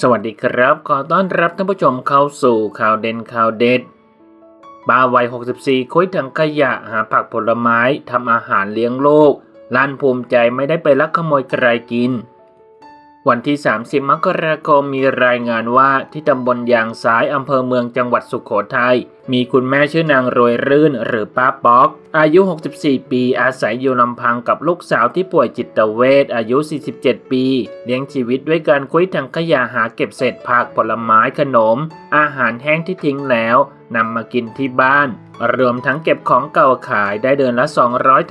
สวัสดีครับ ขอต้อนรับท่านผู้ชมเข้าสู่ข่าวเด่นข่าวเด็ดบ้าววัย 64 คุยถังขยะหาผักผลไม้ทำอาหารเลี้ยงโลกล้านภูมิใจไม่ได้ไปลักขโมยใครกิน วันที่ 30 มกราคมมีรายงานว่าที่ตำบลยางซ้ายอำเภอเมืองจังหวัดสุขโขทัยมีคุณแม่ชื่อนางรวยรื่นหรือป้าป๊อก อายุ 64 ปี อาศัยอยู่ลำพังกับลูกสาวที่ป่วยจิตเวชอายุ 47 ปี เลี้ยงชีวิตด้วยการคุ้ยถังขยะหาเก็บเศษผักผลไม้ขนม อาหารแห้งที่ทิ้งแล้วนำมากินที่บ้าน รวมทั้งเก็บของเก่าขายได้เดือนละ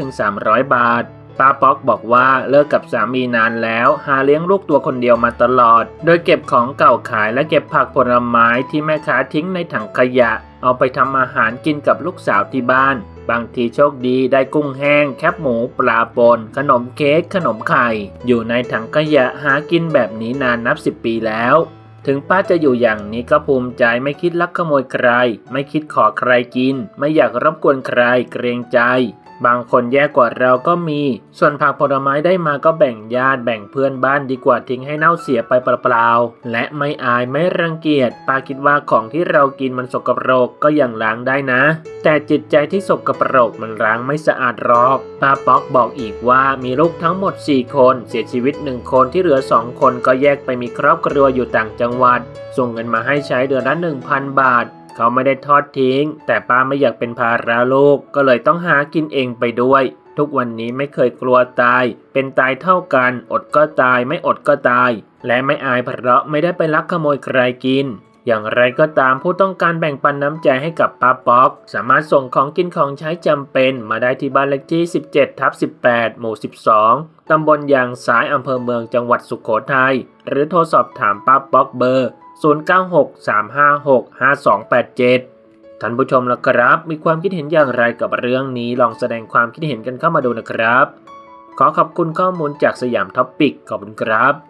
200-300 บาท ป้าป๊อกบอกว่าเลิกกับสามีนานแล้ว หาเลี้ยงลูกตัวคนเดียวมาตลอด โดยเก็บของเก่าขายและเก็บผักผลไม้ที่แม่ค้าทิ้งในถังขยะ เอาไปทำอาหารกินกับลูกสาวที่บ้าน บางทีโชคดีได้กุ้งแห้ง แคบหมูปลาปนขนมเค้กขนมไข่ อยู่ในถังขยะหากินแบบนี้นานนับสิบปีแล้วถึงป้าจะอยู่อย่างนี้ก็ภูมิใจไม่คิดลักขโมยใคร ไม่คิดขอใครกิน ไม่อยากรบกวนใครเกรงใจ บางคนแย่กว่าเราก็มี ส่วนผักผลไม้ได้มาก็แบ่งญาติแบ่งเพื่อนบ้านดีกว่าทิ้งให้เน่าเสียไปเปล่าๆ และไม่อายไม่รังเกียจป้าคิดว่าของที่เรากินมันสกปรกก็ยังล้างได้นะ แต่จิตใจที่สกปรกมันล้างไม่สะอาดหรอกป้าป๊อกบอกอีกว่ามีลูกทั้งหมด 4 คนเสียชีวิต 1 คนที่เหลือ 2 คนก็แยกไปมีครอบครัวอยู่ต่างจังหวัด ส่งเงินมาให้ใช้เดือนละ1,000 บาท เขาไม่ได้ทอดทิ้ง แต่ป้าไม่อยากเป็นภาระลูกก็เลยต้องหากินเองไปด้วย ทุกวันนี้ไม่เคยกลัวตาย เป็นตายเท่ากัน อดก็ตายไม่อดก็ตาย และไม่อายเพราะไม่ได้ไปลักขโมยใครกิน อย่างไรก็ตามผู้ต้องการแบ่งปันน้ำใจให้กับป้าป๊อก สามารถส่งของกินของใช้จำเป็นมาได้ที่บ้านเลขที่ 17ทับ18 หมู่ 12 ตำบลยางซ้ายอำเภอเมืองจังหวัดสุขโขทัย หรือโทรสอบถามป้าป๊อกเบอร์ 0963565287ท่านผู้ชมละครับ มีความคิดเห็นอย่างไรกับเรื่องนี้ ลองแสดงความคิดเห็นกันเข้ามาดูนะครับ ขอขอบคุณข้อมูลจากสยามท็อปปิกขอบคุณครับ